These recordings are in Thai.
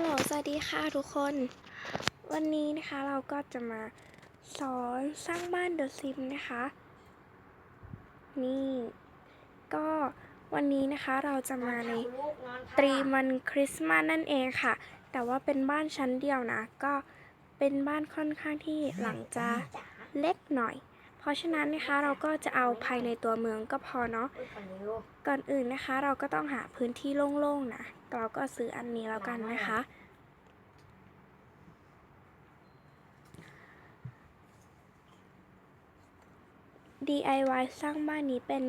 ลโหลสวัสดีค่ะทุกคน วันนี้นะคะเราก็จะมาสอนสร้างบ้านเดอะซิมนะคะ นี่ ก็วันนี้นะคะเราจะมาในตรีมันคริสต์มาสนั่นเองค่ะ แต่ว่าเป็นบ้านชั้นเดียวนะ ก็เป็นบ้านค่อนข้างที่หลังจะเล็กหน่อย เพราะฉะนั้นนะคะเราก็จะเอาภายในตัวเมืองก็พอเนาะ ก่อนอื่นนะคะเราก็ต้องหาพื้นที่โล่งๆนะ เราก็ซื้ออันนี้แล้วกันนะคะ DIY สร้างบ้านนี้เป็น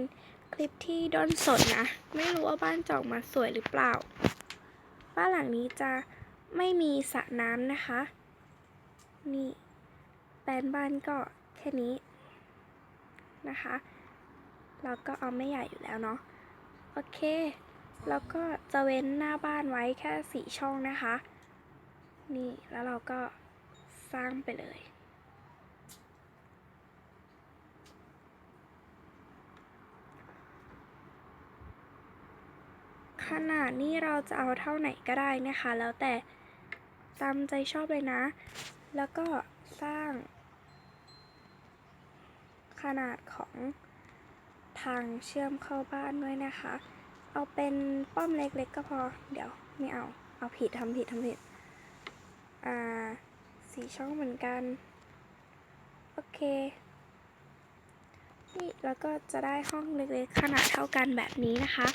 คลิปที่ด้นสดนะ ไม่รู้ว่าบ้านจะออกมาสวยหรือเปล่า บ้านหลังนี้จะไม่มีสระน้ำนะคะ นี่แปลนบ้านก็แค่นี้ นะคะ เราก็เอาไม่ใหญ่อยู่แล้วเนาะ โอเค แล้วก็จะเว้นหน้าบ้านไว้แค่สี่ช่องนะคะ นี่ แล้วเราก็สร้างไปเลย ขนาดนี้เราจะเอาเท่าไหนก็ได้นะคะ แล้วแต่ตามใจชอบเลยนะ แล้วก็สร้าง ขนาดของทางเชื่อมเข้าบ้านด้วยนะคะ เอาเป็นป้อมเล็กๆก็พอ เดี๋ยวไม่เอา เอาผิดทำผิดทำผิด อ่าสีช่องเหมือนกัน โอเค นี่แล้วก็จะได้ห้องเล็กๆขนาดเท่ากันแบบนี้นะคะ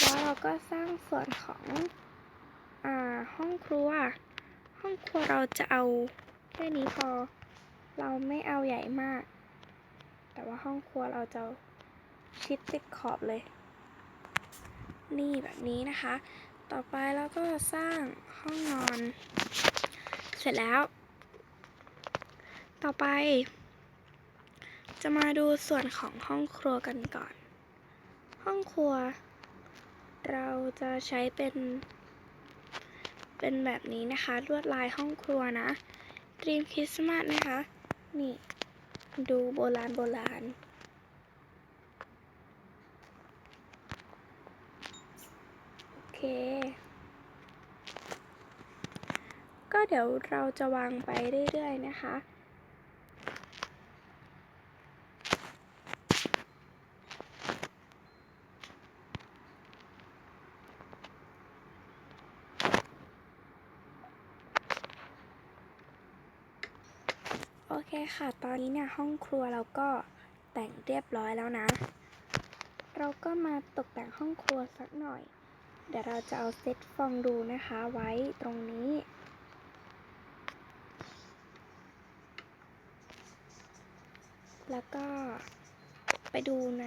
แล้วเราก็สร้างส่วนของ อ่า ห้องครัว ห้องครัวเราจะเอาแค่นี้พอ เราไม่เอาใหญ่มาก แต่ว่าห้องครัวเราจะชิดติดขอบเลย นี่แบบนี้นะคะ ต่อไปเราก็สร้างห้องนอน เสร็จแล้ว ต่อไป จะมาดูส่วนของห้องครัวกันก่อน ห้องครัว เราจะใช้เป็น เป็นแบบนี้นะคะ ลวดลายห้องครัวนะ ดรีมคริสต์มาสนะคะ นี่ ดูโบราณโบราณโอเค ก็เดี๋ยวเราจะวางไปเรื่อยๆนะคะ เคค่ะ ตอนนี้เนี่ยห้องครัวเราก็แต่งเรียบร้อยแล้วนะ เราก็มาตกแต่งห้องครัวสักหน่อย เดี๋ยวเราจะเอาเซตฟองดูนะคะไว้ตรงนี้แล้วก็ไปดูใน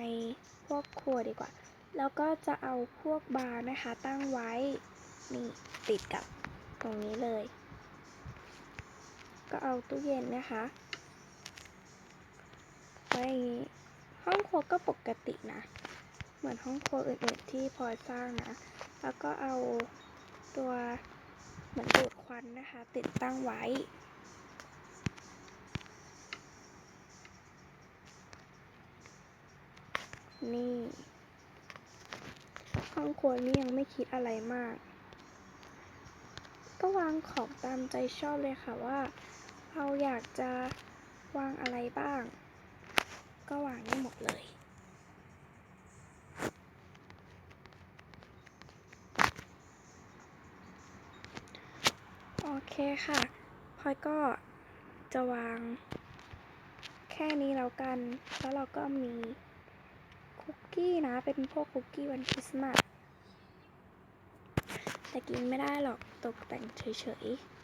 พวกครัวดีกว่า แล้วก็จะเอาพวกบาร์นะคะ ตั้งไว้ นี่ติดกับตรงนี้เลย ก็เอาตู้เย็นนะคะ ว้อย่างนี้ ห้องครัวก็ปกตินะ เหมือนห้องครัวอื่นๆที่พลอยสร้างนะ แล้วก็เอาตัวเหมือนดูดควันนะคะ ติดตั้งไว้นี่ห้องครัวนี่ยังไม่คิดอะไรมาก ก็วางของตามใจชอบเลยค่ะว่า เราอยากจะวางอะไรบ้าง ก็วางได้หมดเลย โอเคค่ะพลอยก็จะวางแค่นี้แล้วกัน แล้วเราก็มีคุกกี้นะ เป็นพวกคุกกี้วันคริสต์มาสแต่กินไม่ได้หรอกตกแต่งเฉยๆ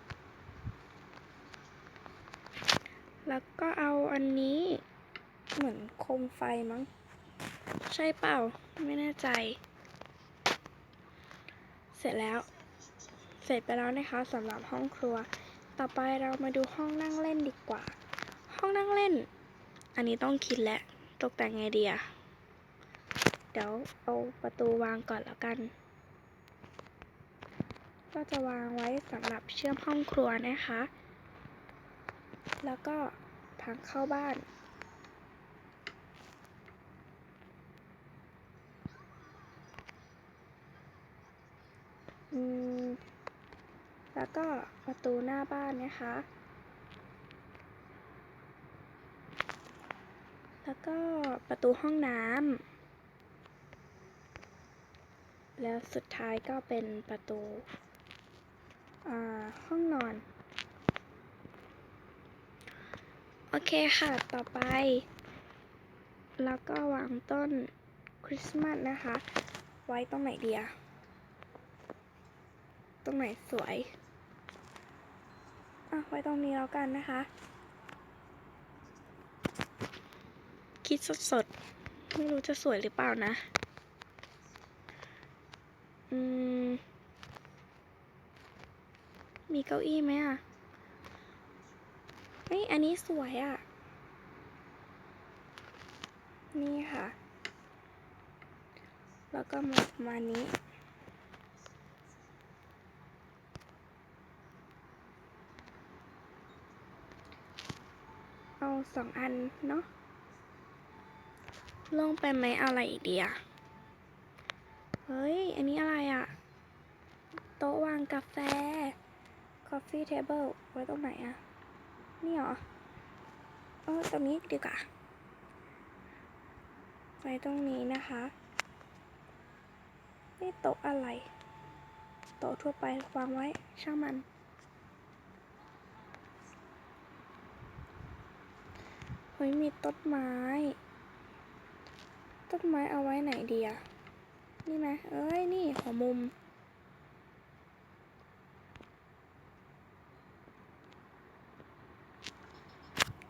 แล้วก็เอาอันนี้ เหมือนโคมไฟมั้ง ใช่เปล่า ไม่แน่ใจ เสร็จแล้ว เสร็จไปแล้วนะคะสำหรับห้องครัว ต่อไปเรามาดูห้องนั่งเล่นดีกว่า ห้องนั่งเล่น อันนี้ต้องคิดแล้วตกแต่งไงดีอะเดี๋ยวเอาประตูวางก่อนแล้วกัน ก็จะวางไว้สำหรับเชื่อมห้องครัวนะคะ แล้วก็ทางเข้าบ้าน แล้วก็ประตูหน้าบ้านนะคะ แล้วก็ประตูห้องน้ำ แล้วสุดท้ายก็เป็นประตูห้องนอน โอเคค่ะ ต่อไป แล้วก็วางต้นคริสต์มาสนะคะ ไว้ตรงไหนเดียตรงไหนสวย อะไว้ตรงนี้แล้วกันนะคะ คิดสดๆ ไม่รู้จะสวยหรือเปล่านะ อืม มีเก้าอี้ไหมอะเฮ้ยอันนี้สวยอะ นี่ค่ะ แล้วก็มาประมาณนี้ เอาสองอันเนาะลงไปไหมอะไรอีกดีอะเฮ้ย อันนี้อะไรอะโต๊ะวางกาแฟ coffee table ไว้ตรงไหนอะนี่เหรอเออตรงนี้ดีกว่าไว้ตรงนี้นะคะนี่โต๊ะอะไร โต๊ะทั่วไปวางไว้ช่างมัน เฮ้ยมีต้นไม้ ต้นไม้เอาไว้ไหนดีอะนี่ไหมเอ้ย นี่หัวมุม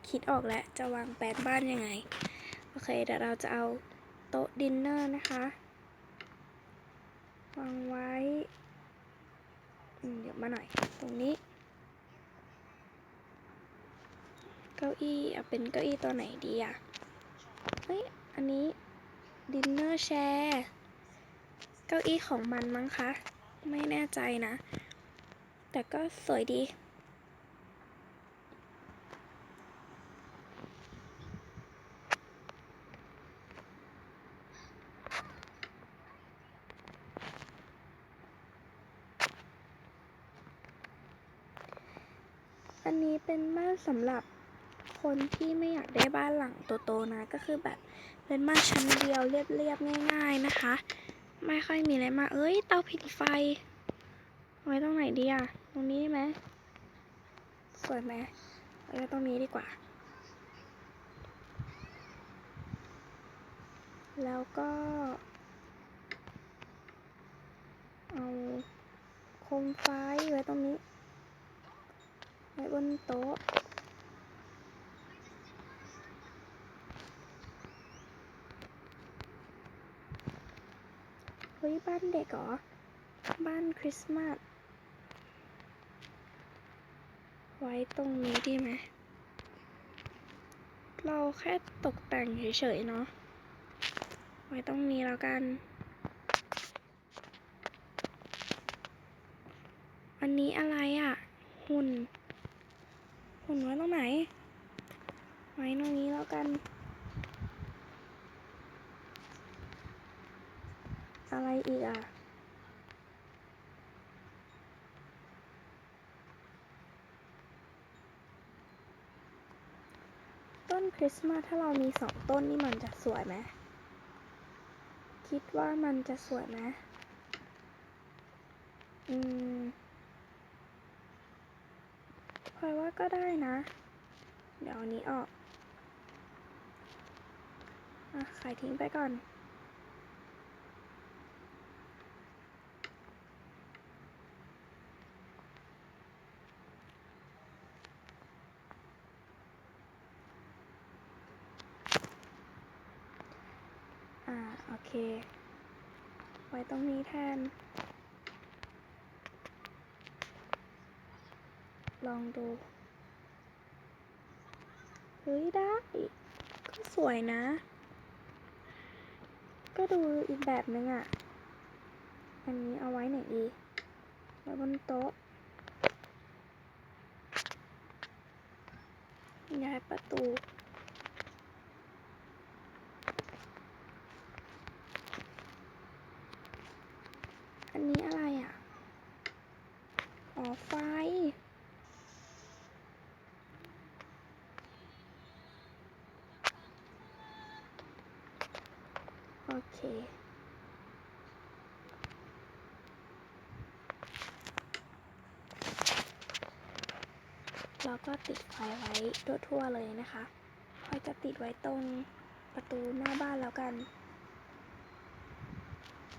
คิดออกแล้ว จะวางแปลนบ้านยังไง โอเค เดี๋ยวเราจะเอาโต๊ะดินเนอร์นะคะ วางไว้ เดี๋ยวมาหน่อย ตรงนี้ เก้าอี้เอาเป็นเก้าอี้ตัวไหนดีอะ เฮ้ย อันนี้ดินเนอร์แชร์เก้าอี้ของมันมั้งคะ ไม่แน่ใจนะ แต่ก็สวยดี อันนี้เป็นบ้านสำหรับ คนที่ไม่อยากได้บ้านหลังโตๆนะ ก็คือแบบเป็นบ้านชั้นเดียวเรียบๆง่าย ๆนะคะ ไม่ค่อยมีอะไรมาเอ้ยเตาผิงไฟไว้ตรงไหนดีอะตรงนี้ได้ไหมสวยไหมไว้ตรงนี้ดีกว่า แล้วก็เอาโคมไฟไว้ตรงนี้ไว้บนโต๊ะ ฮ้ยบ้านเด็กเหรอ บ้านคริสต์มาส ไว้ตรงนี้ดีไหม เราแค่ตกแต่งเฉยๆเนาะ ไว้ตรงนี้แล้วกัน อันนี้อะไรอะ่ะ หุ่น หุ่นไว้ตรงไหน ไว้ตรงนี้แล้วกัน อะไรอีกอะต้นคริสต์มาสถ้าเรามีสองต้นนี่มันจะสวยไหมคิดว่ามันจะสวยไหมอืมพอยว่าก็ได้นะ เดี๋ยวอันนี้ออกอะขายทิ้งไปก่อน อ่า โอเค ไว้ตรงนี้แทน ลองดู เฮ้ย ได้ ก็สวยนะ ก็ดูอีกแบบนึงอะ่ะ อันนี้เอาไว้ไหนดีไว้บนโต๊ะย้ายประตู อันนี้อะไรอะ อ๋อ ไฟ โอ เคเราก็ติดไฟไว้ทั่วๆเลยนะคะพลอยจะติดไว้ตรงประตูหน้าบ้านแล้วกัน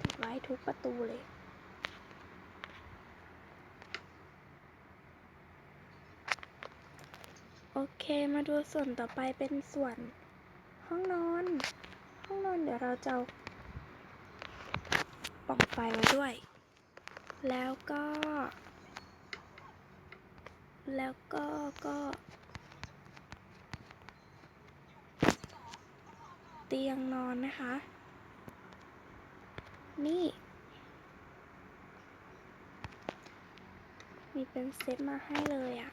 ติดไว้ทุกประตูเลยโอเค มาดูส่วนต่อไปเป็นส่วนห้องนอน ห้องนอนเดี๋ยวเราจะ ปล่องไฟไว้ด้วย แล้วก็ แล้วก็ก็เตียงนอนนะคะ นี่ มีเป็นเซตมาให้เลยอะ่ะ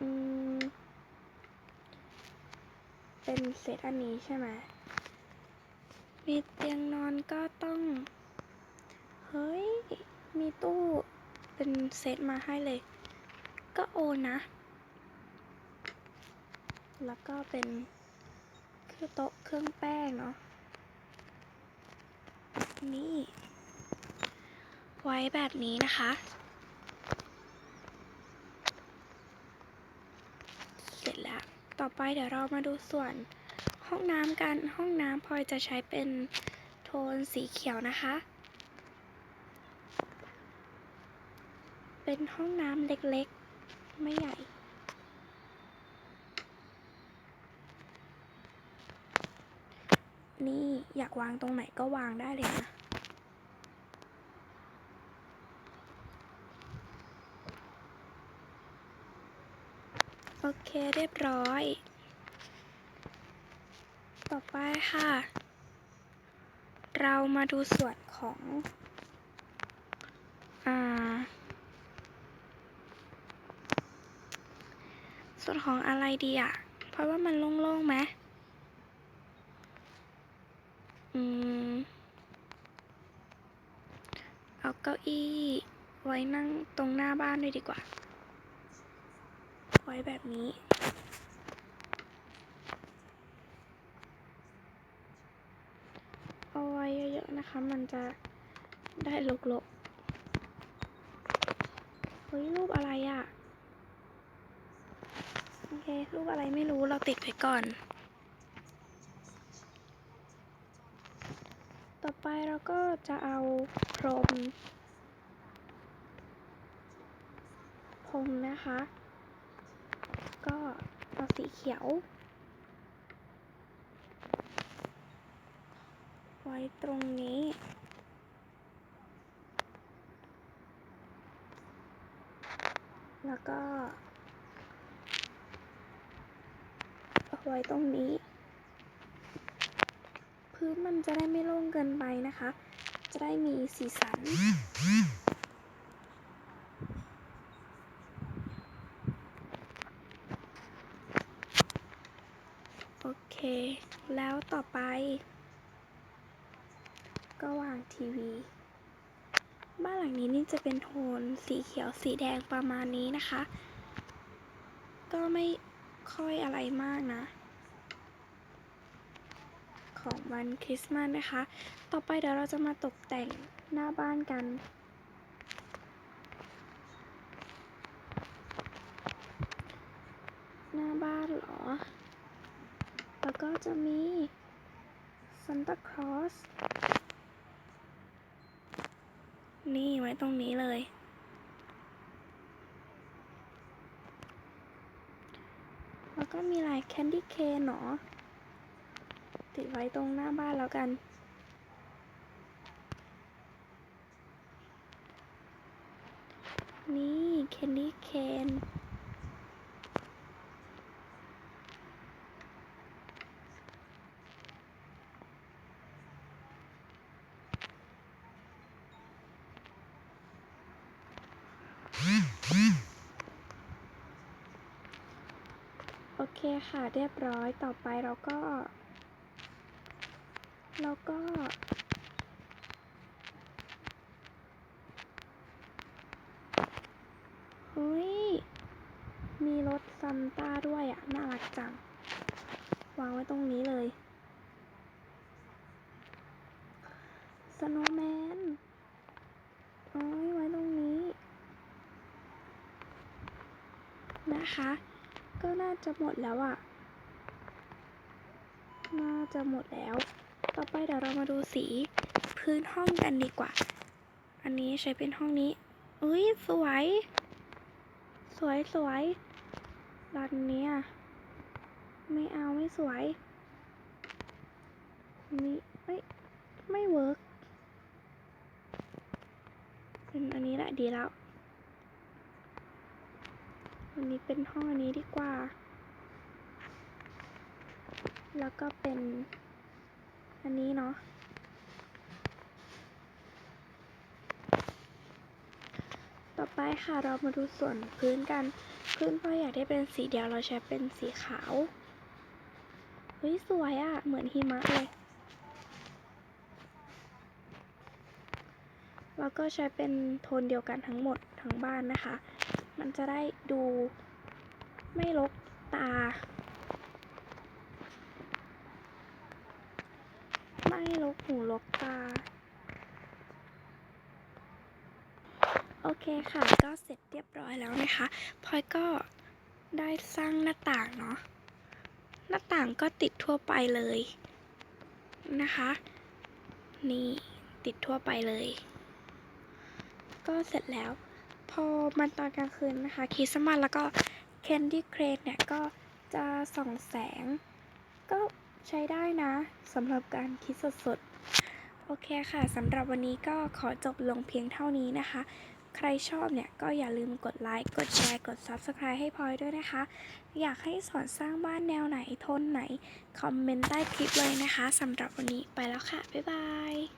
อืม เซตอันนี้ใช่ไหมมีเตียงนอนก็ต้อง เฮ้ย มีตู้เป็นเซตมาให้เลย ก็โอนะ แล้วก็เป็นคือโต๊ะเครื่องแป้งเนาะ นี่ ไว้แบบนี้นะคะ เสร็จแล้ว ต่อไปเดี๋ยวเรามาดูส่วน ห้องน้ำกัน ห้องน้ำพลอยจะใช้เป็นโทนสีเขียวนะคะ เป็นห้องน้ำเล็กๆ ไม่ใหญ่ นี่อยากวางตรงไหนก็วางได้เลยนะโอเคเรียบร้อย ต่อไปค่ะ เรามาดูส่วนของอ่าส่วนของอะไรดีอะเพราะว่ามันโล่งๆไหมอืม เอาเก้าอี้ไว้นั่งตรงหน้าบ้านด้วยดีกว่า ไว้แบบนี้ เอาไว้เยอะๆนะคะ มันจะได้ลกๆ เฮ้ย รูปอะไรอะ่ะ โอเค รูปอะไรไม่รู้เราติดไว้ก่อน ต่อไปเราก็จะเอาพรม พรมนะคะ ก็เอาสีเขียว ไว้ตรงนี้ แล้วก็เอาไว้ตรงนี้ พื้นมันจะได้ไม่โล่งเกินไปนะคะ จะได้มีสีสันโอเค แล้วต่อไป ทีวี บ้านหลังนี้นี่จะเป็นโทนสีเขียวสีแดงประมาณนี้นะคะ ก็ไม่ค่อยอะไรมากนะ ของวันคริสต์มาสนะคะ ต่อไปเดี๋ยวเราจะมาตกแต่งหน้าบ้านกันหน้าบ้านเหรอ แล้วก็จะมีซันตาคลอส นี่ไว้ตรงนี้เลย แล้วก็มีลายแคนดี้เคนเนาะติดไว้ตรงหน้าบ้านแล้วกันนี่แคนดี้เคนโอเค่ะเรียบร้อยต่อไปเราก็ เราก็ เฮ้ย มีรถซันต้าด้วยอะน่ารักจัง วางไว้ตรงนี้เลยสโนว์แมนโอ้ยไว้ตรงนี้ นะคะ ก็น่าจะหมดแล้วอะ น่าจะหมดแล้ว ต่อไปเดี๋ยวเรามาดูสีพื้นห้องกันดีกว่า อันนี้ใช้เป็นห้องนี้อุ้ยสวย สวยสวยรันเนี้ยไม่เอาไม่สวยนี่ไม่ไม่เวิร์กเป็นอันนี้แหละดีแล้ว อันนี้เป็นห้องอันนี้ดีกว่า แล้วก็เป็น อันนี้เนาะ ต่อไปค่ะเรามาดูส่วนพื้นกัน พื้นพออยากได้เป็นสีเดียวเราใช้เป็นสีขาว เฮ้ย สวยอะ่ะ เหมือนหิมะเลย แล้วก็ใช้เป็นโทนเดียวกันทั้งหมดทั้งบ้านนะคะ มันจะได้ดูไม่รกตา ไม่ลกหูลกตา โอเคค่ะ ก็เสร็จเรียบร้อยแล้วนะคะพลอยก็ได้สร้างหน้าต่างเนาะ หน้าต่างก็ติดทั่วไปเลยนะคะ นี่ติดทั่วไปเลย ก็เสร็จแล้ว พอมันตอนกลางคืนนะคะคริสต์มาสแล้วก็แคนดี้เครนเนี่ย ก็จะส่องแสง ก็ใช้ได้นะสำหรับการคิดสดๆ โอเคค่ะสำหรับวันนี้ก็ขอจบลงเพียงเท่านี้นะคะ ใครชอบเนี่ย ก็อย่าลืมกดไลค์กดแชร์กด Subscribe ให้พลอยด้วยนะคะ อยากให้สอนสร้างบ้านแนวไหนโทนไหน คอมเมนต์ใต้คลิปเลยนะคะสำหรับวันนี้ไปแล้วค่ะ บ๊ายบาย